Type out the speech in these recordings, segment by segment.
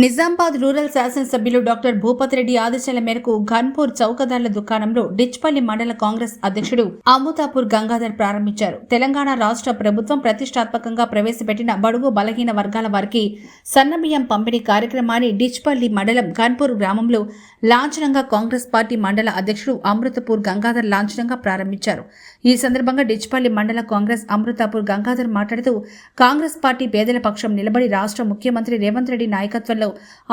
Nizamabad rural శాసనసభ్యులు doctor Bhupathi Reddy ఆదేశాల మేరకు ఘన్పూర్ చౌకదార్ల దుకాణంలో డిచ్పల్లి మండల కాంగ్రెస్ అధ్యక్షుడు అమృతాపూర్ గంగాధర్ ప్రారంభించారు. తెలంగాణ రాష్ట్ర ప్రభుత్వం ప్రతిష్టాత్మకంగా ప్రవేశపెట్టిన బడుగు బలహీన వర్గాల వారికి సన్నబియ్యం పంపిణీ కార్యక్రమాన్ని డిచ్పల్లి మండలం ఘన్పూర్ గ్రామంలో లాంఛనంగా కాంగ్రెస్ పార్టీ మండల అధ్యక్షుడు అమృతపూర్ గంగాధర్ లాంఛనంగా ప్రారంభించారు. ఈ సందర్భంగా డిచ్పల్లి మండల కాంగ్రెస్ అమృతాపూర్ గంగాధర్ మాట్లాడుతూ కాంగ్రెస్ పార్టీ పేదల పక్షం నిలబడి రాష్ట్ర ముఖ్యమంత్రి రేవంత్ రెడ్డి నాయకత్వంలో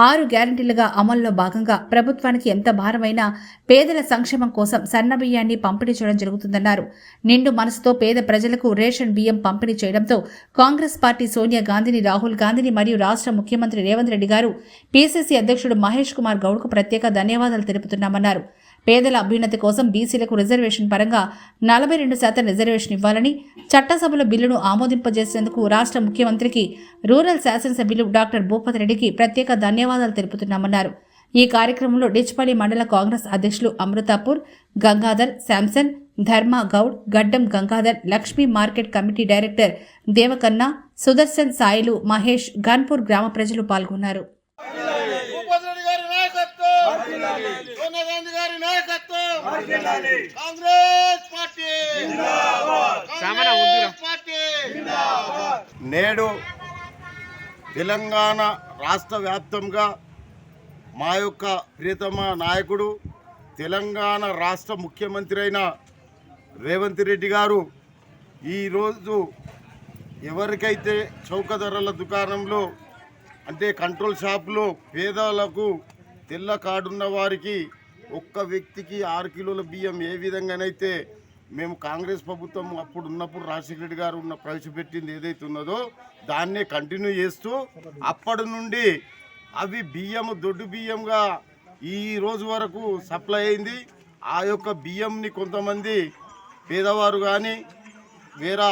ఆరు గ్యారంటీలుగా అమల్లో భాగంగా ప్రభుత్వానికి ఎంత భారమైనా పేదల సంక్షేమం కోసం సన్న బియ్యాన్ని పంపిణీ చేయడం జరుగుతుందన్నారు. నిండు మనసుతో పేద ప్రజలకు రేషన్ బియ్యం పంపిణీ చేయడంతో కాంగ్రెస్ పార్టీ సోనియా గాంధీని రాహుల్ గాంధీని మరియు రాష్ట్ర ముఖ్యమంత్రి రేవంత్ రెడ్డి గారు పీసీసీ అధ్యక్షుడు మహేష్ కుమార్ గౌడ్కు ప్రత్యేక ధన్యవాదాలు తెలుపుతున్నామన్నారు. పేదల అభ్యున్నతి కోసం బీసీలకు రిజర్వేషన్ పరంగా నలభై రెండు శాతం రిజర్వేషన్ ఇవ్వాలని చట్టసభలో బిల్లును ఆమోదింపజేసేందుకు రాష్ట్ర ముఖ్యమంత్రికి రూరల్ శాసనసభ్యులు డాక్టర్ భూపతి రెడ్డికి ప్రత్యేక ధన్యవాదాలు తెలుపుతున్నామన్నారు. ఈ కార్యక్రమంలో డిచ్పల్లి మండల కాంగ్రెస్ అధ్యక్షులు Amritapur Gangadhar Samson Dharma Goud Gaddam Gangadhar Lakshmi market committee director Devakanna Sudarshan Sailu Mahesh Ganpur గ్రామ ప్రజలు పాల్గొన్నారు భూపతి రెడ్డి గారి నాయకత్వం సోనియా గాంధీ గారి నాయకత్వం. Congress party. Congress party. నేడు తెలంగాణ రాష్ట్ర వ్యాప్తంగా మా యొక్క ప్రియతమ నాయకుడు తెలంగాణ రాష్ట్ర ముఖ్యమంత్రి అయిన రేవంత్ రెడ్డి గారు ఈరోజు ఎవరికైతే చౌక ధరల దుకాణంలో అంటే కంట్రోల్ షాపులో పేదలకు తెల్ల కార్డున్న వారికి ఒక్క వ్యక్తికి ఆరు కిలోల బియ్యం ఏ విధంగానైతే మేము కాంగ్రెస్ ప్రభుత్వం అప్పుడు ఉన్నప్పుడు రాజశేఖర రెడ్డి గారు ఉన్న ప్రవేశపెట్టింది ఏదైతే ఉన్నదో దాన్నే కంటిన్యూ చేస్తూ అప్పటి నుండి అవి బియ్యం దొడ్డు బియ్యంగా ఈ రోజు వరకు సప్లై అయింది. ఆ యొక్క బియ్యంని కొంతమంది పేదవారు కానీ వేరే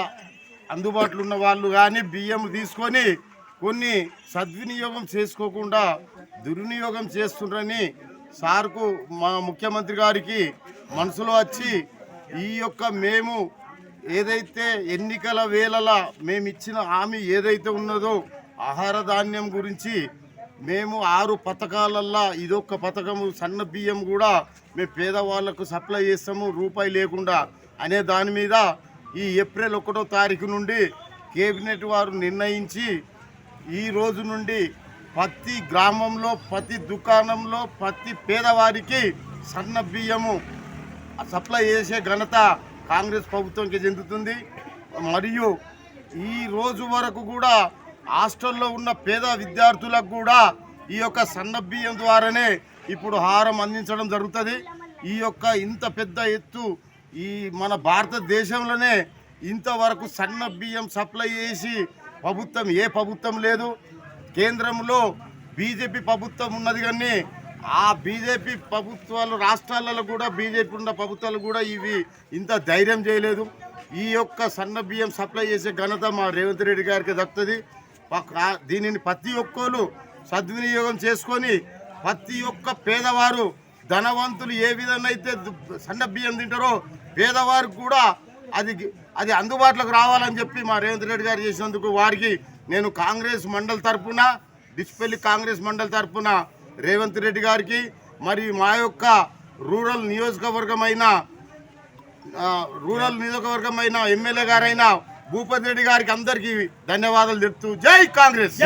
అందుబాటులో ఉన్న వాళ్ళు కానీ బియ్యం తీసుకొని కొన్ని సద్వినియోగం చేసుకోకుండా దుర్వినియోగం చేస్తుండ్రని సార్కు మా ముఖ్యమంత్రి గారికి మనసులో వచ్చి ఈ యొక్క మేము ఏదైతే ఎన్నికల వేళలా మేము ఇచ్చిన హామీ ఏదైతే ఉన్నదో ఆహార ధాన్యం గురించి మేము ఆరు పథకాలల్లా ఇదొక పథకము సన్న బియ్యం కూడా మేము పేదవాళ్ళకు సప్లై చేస్తాము రూపాయి లేకుండా అనే దాని మీద ఈ ఏప్రిల్ ఒకటో తారీఖు నుండి కేబినెట్ వారు నిర్ణయించి ఈ రోజు నుండి ప్రతి గ్రామంలో ప్రతి దుకాణంలో ప్రతి పేదవారికి సన్న బియ్యము సప్లై చేసే ఘనత కాంగ్రెస్ ప్రభుత్వంకి చెందుతుంది. మరియు ఈ రోజు వరకు కూడా హాస్టల్లో ఉన్న పేద విద్యార్థులకు కూడా ఈ యొక్క సన్న బియ్యం ద్వారానే ఇప్పుడు హారం అందించడం జరుగుతుంది. ఈ యొక్క ఇంత పెద్ద ఎత్తు ఈ మన భారతదేశంలోనే ఇంతవరకు సన్న బియ్యం సప్లై చేసి ప్రభుత్వం ఏ ప్రభుత్వం లేదు. కేంద్రంలో బీజేపీ ప్రభుత్వం ఉన్నది కానీ ఆ బీజేపీ ప్రభుత్వాలు రాష్ట్రాలలో కూడా బీజేపీ ఉన్న ప్రభుత్వాలు కూడా ఇవి ఇంత ధైర్యం చేయలేదు. ఈ యొక్క సన్న బియ్యం సప్లై చేసే ఘనత మా రేవంత్ రెడ్డి గారికి దక్కుతుంది. దీనిని ప్రతి ఒక్కరు సద్వినియోగం చేసుకొని ప్రతి ఒక్క పేదవారు ధనవంతులు ఏ విధంగా అయితే సన్న బియ్యం తింటారో పేదవారికి కూడా అది అది అందుబాటులోకి రావాలని చెప్పి మా రేవంత్ రెడ్డి గారు చేసినందుకు వారికి నేను కాంగ్రెస్ మండల్ తరపున డిస్పెల్లి కాంగ్రెస్ మండల్ తరపున రేవంత్ రెడ్డి గారికి మరి మా యొక్క రూరల్ నియోజకవర్గమైన రూరల్ నియోజకవర్గమైన ఎమ్మెల్యే గారైన భూపతి రెడ్డి గారికి అందరికీ ధన్యవాదాలు చెప్తూ జై కాంగ్రెస్!